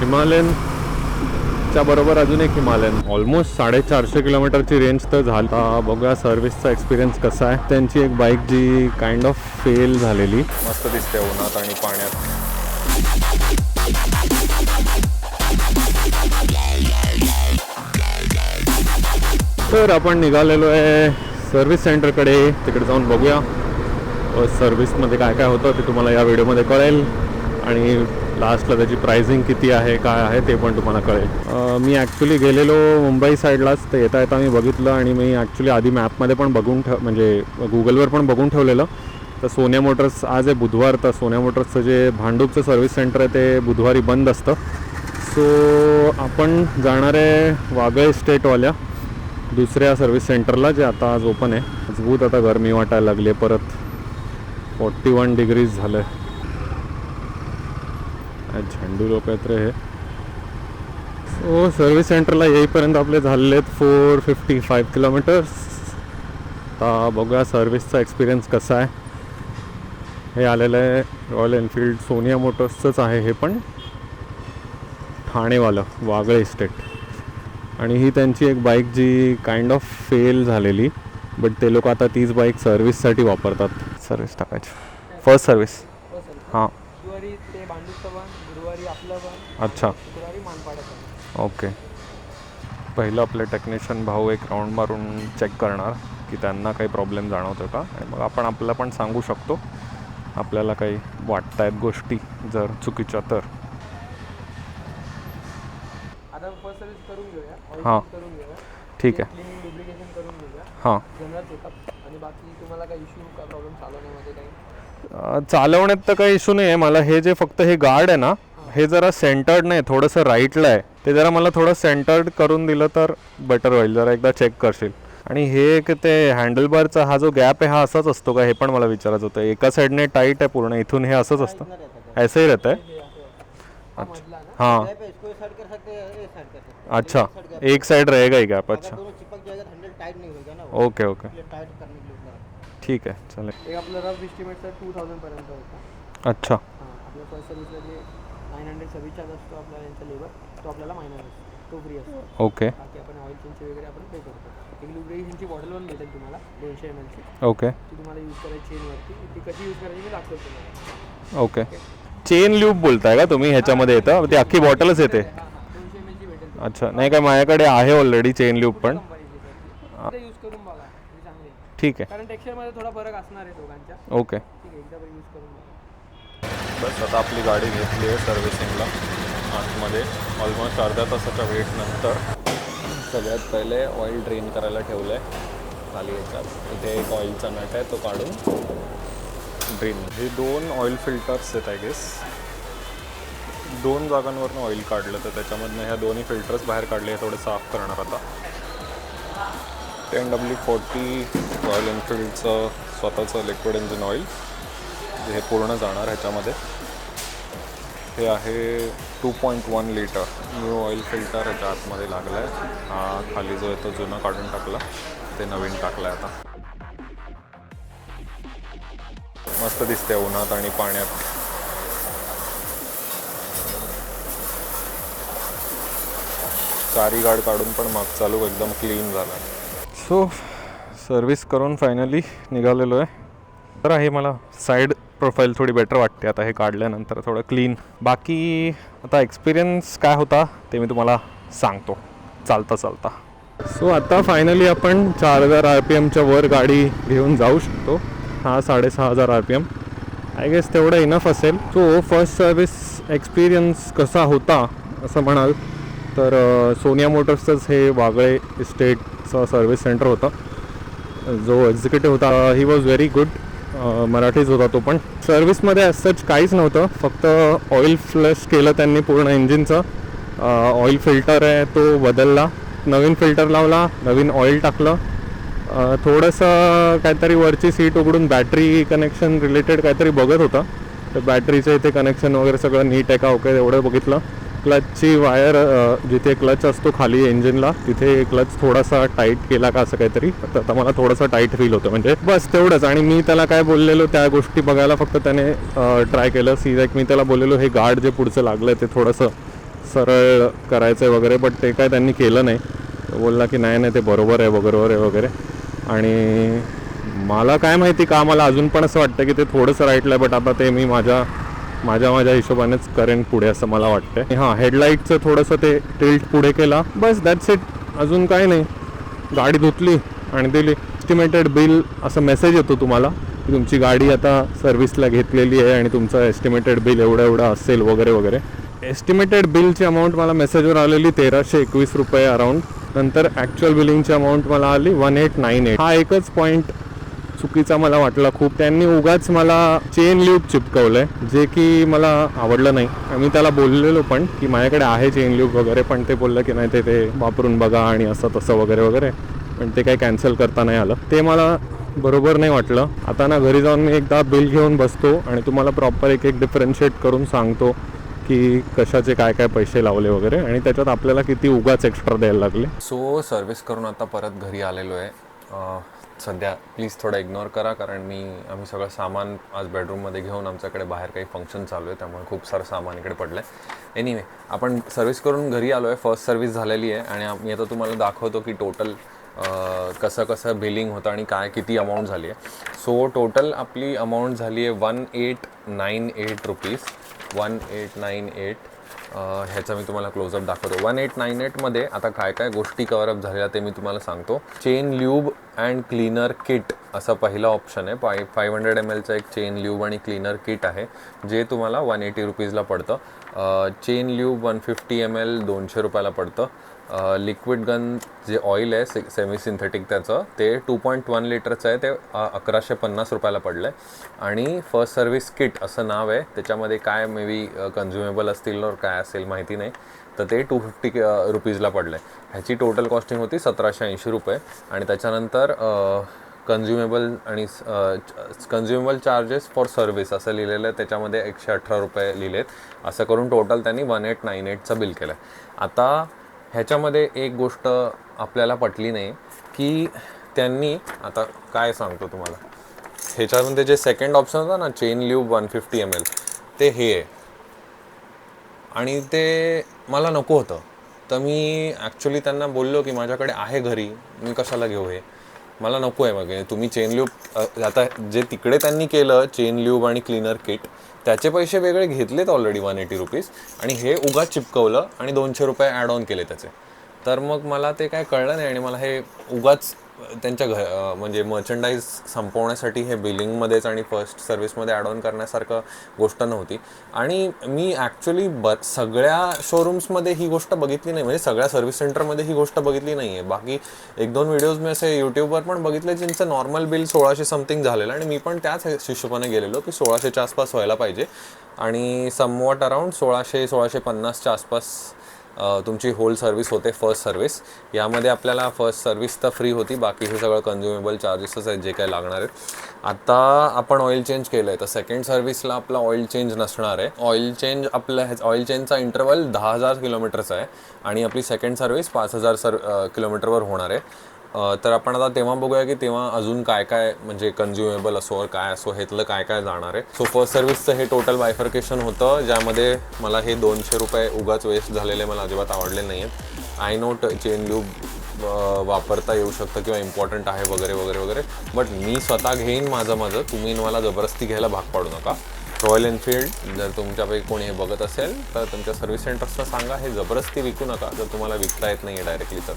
Himalayan च्या बरोबर अजून एक हिमालयन. ऑलमोस्ट साडेचारशे किलोमीटरची रेंज तर झाला. बघूया सर्व्हिसचा एक्सपिरियन्स कसा आहे. त्यांची एक बाईक जी काइंड ऑफ फेल झालेली. मस्त दिसते उन्हात आणि पाण्यात. तर आपण निघालेलो आहे सर्व्हिस सेंटरकडे तिकडे जाऊन बघूया. सर्व्हिसमध्ये काय काय होतं ते तुम्हाला या व्हिडिओमध्ये कळेल. आणि लास्टला त्याची प्राइसिंग किती आहे काय आहे ते पण तुम्हाला कळेल. मी ॲक्च्युली गेलेलो मुंबई साईडलाच ते येता येता मी बघितलं आणि मी ॲक्च्युली आधी मॅपमध्ये पण बघून ठेव म्हणजे गुगलवर पण बघून ठेवलेलं. तर सोन्या मोटर्स आज आहे बुधवार तर सोन्या मोटर्सचं जे भांडूपचं सर्व्हिस सेंटर आहे ते बुधवारी बंद असतं. सो आपण जाणार आहे वागळे स्टेटवाल्या दुसऱ्या सर्व्हिस सेंटरला जे आता आज ओपन आहे. मजबूत आता गरमी वाटायला लागली आहे परत फोर्टी वन डिग्रीज झालं आहे झेंडू लोक आहेत रे हे सो सर्व्हिस सेंटरला येईपर्यंत आपले झालेले आहेत फोर फिफ्टी फाईव्ह किलोमीटर्स आता बघूया सर्व्हिसचा एक्सपिरियन्स कसा आहे. हे आलेलं आहे रॉयल एनफिल्ड सोनिया मोटर्सचंच आहे हे पण. ठाणेवालं वागळे इस्टेट आणि ही त्यांची एक बाईक जी काइंड ऑफ फेल झालेली बट ते लोक आता तीच बाईक सर्व्हिससाठी वापरतात. सर्व्हिस टाकायची. फर्स्ट सर्व्हिस हो. बुधवारी ते भांडूपचं पण गुरुवारी आपलं पण अच्छा. शुक्रवारी मानपाड्याचं ओके. पहिलं आपले टेक्निशियन भाऊ एक राऊंड मारून चेक करणार की त्यांना काही प्रॉब्लेम जाणवतो का? आणि मग आपण आपल्याला पण सांगू शकतो. आपल्याला काही वाटत आहेत गोष्टी जर चुकीच्या तर. आता फर्स्ट सर्विस करून घेऊया. ऑइल हां. चेंज करून घेऊया. ठीक आहे. क्लिनिंग डुप्लिकेशन करून घेऊया. हां. जनरल चेकअप आणि बाकी तुम्हाला काही इश्यू का प्रॉब्लेम चालवण्यामध्ये काही? चालवण्यात तर काही इश्यू नाही आहे मला हे जे फक्त हे गार्ड आहे ना हे जरा सेंटर्ड नाही थोडंसं राईटला आहे. ते जरा मला थोडं सेंटर्ड करून दिलं तर बेटर होईल. जरा एकदा चेक करशील. आणि हे एक ते हँडलबारचा हा जो गॅप आहे हा असाच असतो का? हे पण मला विचारायचं होतं. एका साईडने टाईट आहे पूर्ण इथून हे असंच असतं? ऐसे ही रहता है हे असं हा. अच्छा. एक साइड रहेगा ही गॅप अच्छा. ओके ओके ठीक आहे चालेल. एक आपलं रफ इस्टिमेटचा टू थाउजंडपर्यंत होता. अच्छा. हां आपल्या फर्स्ट सर्विसला जे नाईन हंड्रेड सर्व्हिस चार्ज असतो आपला यांचा लेबर तो आपल्याला मायनर असतो तो फ्री असतो. ओके. बाकी आपण ऑइल चेंजचे वगैरे आपण पे करतो. एक लुब्रिकेशनची बॉटल पण भेटेल तुम्हाला दोनशे एम एलची ओके. ती तुम्हाला यूज करायची चेनवरती ती कशी यूज करायची मी दाखवतो तुम्हाला. ओके. चेन ल्यूब बोलताय का तुम्ही? ह्याच्यामध्ये येतं? ती अख्खी बॉटलच येते. हां हां दोनशे एम एलची भेटेल अच्छा नाही काय माझ्याकडे आहे ऑलरेडी चेन ल्यूब पण. कंपनीची यूज करून आहे. ठीक आहे. कारण टेक्स्चरमध्ये थोडा फरक असणार आहे दोघांच्या. ओके. ठीक आहे एकदा यूज करून बघा. बस आता आपली गाडी घेतली आहे सर्व्हिसिंगला. आतमध्ये ऑलमोस्ट अर्ध्या तासाच्या वेट नंतर. सगळ्यात पहिले ऑइल ड्रेन करायला ठेवलं आहे खाली याच्यात इथे एक ऑइलचा नट आहे तो काढून ड्रेन हे दोन ऑइल फिल्टर्स आहेत आय गेस दोन जागांवरनं ऑइल काढलं तर त्याच्यामधनं ह्या दोन्ही फिल्टर्स बाहेर काढले हे थोडे साफ करणार आता. टेन डब्ल्यू फोर्टी रॉयल एनफिल्डचं स्वतःचं लिक्विड इंजिन ऑइल हे पूर्ण जाणार ह्याच्यामध्ये. हे आहे two point one litre new oil filter ह्याच्या आतमध्ये लागला आहे हा खाली जो आहे तो जुनं काढून टाकला. ते नवीन टाकलं आहे आता. मस्त दिसते उन्हात आणि पाण्यात. चारी गाड काढून पण माग चालू एकदम क्लीन झाला सो सर्विस करून फायनली निघालेलो आहे. तर आहे मला साईड प्रोफाईल थोडी बेटर वाटते. आता हे काढल्यानंतर थोडं क्लीन बाकी आता एक्सपिरियन्स काय होता ते मी तुम्हाला सांगतो. चालता चालता. सो आता फायनली आपण चार हजार आर पी एमच्या वर गाडी घेऊन जाऊ शकतो. हा साडेसहा हजार R P M I guess तेवढं इनफ असेल. सो फर्स्ट सर्विस एक्सपिरियन्स कसा होता असं म्हणाल. तर सोनिया मोटर्सचंच हे वागळे इस्टेट इस्टेटचं सर्व्हिस सेंटर होतं. जो एक्झिक्युटिव्ह होता ही वॉज व्हेरी गुड मराठीच होता तो पण. सर्व्हिसमध्ये सच काहीच नव्हतं फक्त ऑइल फ्लश केलं त्यांनी पूर्ण इंजिनचं ऑइल फिल्टर आहे तो बदलला. नवीन फिल्टर लावला नवीन ऑइल टाकलं. थोडंसं काहीतरी वरची सीट उघडून बॅटरी कनेक्शन रिलेटेड काहीतरी बघत होतं. तर बॅटरीचं इथे कनेक्शन वगैरे सगळं नीट आहे का ओके एवढं बघितलं. क्लचची वायर जिथे क्लच असतो खाली इंजिनला तिथे क्लच थोडासा टाईट केला का असं काहीतरी तर आता मला थोडंसं टाईट फील होतं. म्हणजे बस तेवढंच. आणि मी त्याला काय बोललेलो त्या गोष्टी बघायला फक्त त्याने ट्राय केलं. सी लाईक मी त्याला बोललेलो हे गार्ड जे पुढचं लागलं ते थोडंसं सरळ करायचं आहे वगैरे बट ते काय त्यांनी केलं नाही. बोलला की नाही नाही ते बरोबर आहे बरोबर आहे वगैरे. आणि मला काय माहिती का मला अजून पण असं वाटतं की ते थोडंसं राईटलं आहे बट आता ते मी माझ्या माझ्या माझ्या हिशोबानेच करेन पुढे असं मला वाटतंय. हां हेडलाईटचं थोडंसं ते टिल्ट पुढे केला. बस दॅट्स इट अजून काय नाही. गाडी धुतली आणि दिली. एस्टिमेटेड बिल असं मेसेज येतो तुम्हाला की तुमची गाडी आता सर्व्हिसला घेतलेली आहे आणि तुमचं एस्टिमेटेड बिल एवढं एवढं असेल वगैरे वगैरे. एस्टिमेटेड बिलची अमाऊंट मला मेसेजवर आलेली तेराशे एकवीस रुपये अराऊंड नंतर ॲक्च्युअल बिलिंगची अमाऊंट मला आली वन एट नाईन एट हा एकच पॉईंट चुकीचा मला वाटला खूप. त्यांनी उगाच मला चेन ल्यूब चिपकवलंय जे की मला आवडलं नाही. मी त्याला बोललेलो पण की माझ्याकडे आहे चेन ल्यूब वगैरे पण ते बोललं की नाही ते ते वापरून बघा आणि असं तसं वगैरे वगैरे. पण ते काही कॅन्सल करता नाही आलं. ते मला बरोबर नाही वाटलं. आता ना घरी जाऊन मी एकदा बिल घेऊन बसतो आणि तुम्हाला प्रॉपर एक एक डिफरन्शिएट करून सांगतो की कशाचे काय काय पैसे लावले वगैरे. आणि त्याच्यात आपल्याला किती उगाच एक्स्ट्रा द्यायला लागले. सो सर्व्हिस करून आता परत घरी आलेलो आहे. सध्या प्लीज थोडं इग्नोर करा कारण मी आम्ही सगळं सामान आज बेडरूममध्ये घेऊन आमच्याकडे बाहेर काही फंक्शन चालू आहे त्यामुळे खूप सारं सामान इकडे पडलं आहे एनिवे आपण सर्व्हिस करून घरी आलो आहे फर्स्ट सर्व्हिस झालेली आहे आणि आम्ही मी आता तुम्हाला दाखवतो की टोटल कसं कसं बिलिंग होतं आणि काय किती अमाऊंट झाली आहे. सो टोटल आपली अमाऊंट झाली आहे one eight nine eight rupees one eight nine eight ह्याचा मी तुम्हाला क्लोजअप दाखवतो. वन एट नाईन एटमध्ये आता काय काय गोष्टी कवरअप झालेल्या ते मी तुम्हाला सांगतो. Chain lube and cleaner kit असं पहिलं ऑप्शन आहे. फाय फाईव्ह हंड्रेड एम एलचं एक चेन ल्यूब आणि क्लीनर किट आहे जे तुम्हाला वन एटी रुपीजला पडतं. Chain lube one fifty M L दोनशे रुपयाला पडतं. लिक्विड गन जे ऑइल आहे से सेमी सिंथेटिक त्याचं ते टू पॉईंट वन लिटरचं आहे ते अकराशे पन्नास रुपयाला पडलं आहे आणि फर्स्ट सर्व्हिस किट असं नाव आहे त्याच्यामध्ये काय मे बी कन्झ्युमेबल असतील और काय असेल माहिती नाही तर ते टू फिफ्टी रुपीजला पडलं आहे ह्याची टोटल कॉस्टिंग होती सतराशे ऐंशी रुपये. आणि त्याच्यानंतर कन्झ्युमेबल आणि कन्झ्युमेबल चार्जेस फॉर सर्व्हिस असं लिहिलेलं आहे त्याच्यामध्ये एकशे अठरा रुपये लिहिलेत. असं करून टोटल त्यांनी वन एट नाईन एटचं बिल केलं आहे आता ह्याच्यामध्ये एक गोष्ट आपल्याला पटली नाही की त्यांनी आता काय सांगतो तुम्हाला? ह्याच्यामध्ये जे सेकंड ऑप्शन होता ना chain lube one fifty M L ते हे आहे. आणि ते मला नको होतं. तर मी ॲक्च्युली त्यांना बोललो की माझ्याकडे आहे घरी मी कशाला घेऊ हे? मला नको आहे मग तुम्ही चेन ल्यूब आता जे तिकडे त्यांनी केलं चेन ल्यूब आणि क्लीनर किट त्याचे पैसे वेगळे घेतलेत ऑलरेडी वन एटी रुपीज आणि हे उगाच चिपकवलं आणि दोनशे रुपये ॲड ऑन केले त्याचे. तर मग मला ते काय कळलं नाही आणि मला हे उगाच त्यांच्या घ म्हणजे मर्चंडाईज संपवण्यासाठी हे बिलिंगमध्येच आणि फर्स्ट सर्व्हिसमध्ये ॲड ऑन करण्यासारखं गोष्ट नव्हती. आणि मी ॲक्च्युली ब सगळ्या शोरूम्समध्ये ही गोष्ट बघितली नाही. म्हणजे सगळ्या सर्व्हिस सेंटरमध्ये ही गोष्ट बघितली नाही आहे बाकी एक दोन व्हिडिओज मी असे यूट्यूबवर पण बघितले ज्यांचं नॉर्मल बिल सोळाशे समथिंग झालेलं आणि मी पण त्याच हिशोबाने गेलेलो की सोळाशेच्या आसपास व्हायला पाहिजे. आणि समवॉट अराउंड सोळाशे सोळाशे पन्नासच्या आसपास तुमची होल सर्व्हिस होते फर्स्ट सर्व्हिस यामध्ये आपल्याला फर्स्ट सर्व्हिस तर फ्री होती. बाकीचे सगळं कन्झ्युमेबल चार्जेसच आहेत जे काही लागणार आहेत. आता आपण ऑइल चेंज केलं आहे तर सेकंड सर्व्हिसला आपला ऑइल चेंज नसणार आहे. ऑइल चेंज आपल्या ह्या ऑइल चेंजचा इंटरवल दहा हजार किलोमीटरचा आहे. आणि आपली सेकंड सर्व्हिस पाच हजार सर किलोमीटरवर होणार आहे. तर आपण आता तेव्हा बघूया की तेव्हा अजून काय काय म्हणजे कन्झ्युमेबल असो काय असो ह्यातलं काय काय जाणार आहे. सो फर्स्ट सर्व्हिसचं हे टोटल बायफर्केशन होतं ज्यामध्ये मला हे दोनशे रुपये उगाच वेस्ट झालेले मला अजिबात आवडले नाही आहेत आय नोट चेन ल्यूब वापरता येऊ शकतं किंवा इम्पॉर्टंट आहे वगैरे वगैरे वगैरे. बट मी स्वतः घेईन माझं माझं तुम्ही मला जबरदस्ती घ्यायला भाग पाडू नका. रॉयल एनफिल्ड जर तुमच्यापैकी कोणी हे बघत असेल तर तुमच्या सर्व्हिस सेंटर्सला सांगा. हे जबरदस्ती विकू नका. जर तुम्हाला विकता येत नाही आहे डायरेक्टली तर.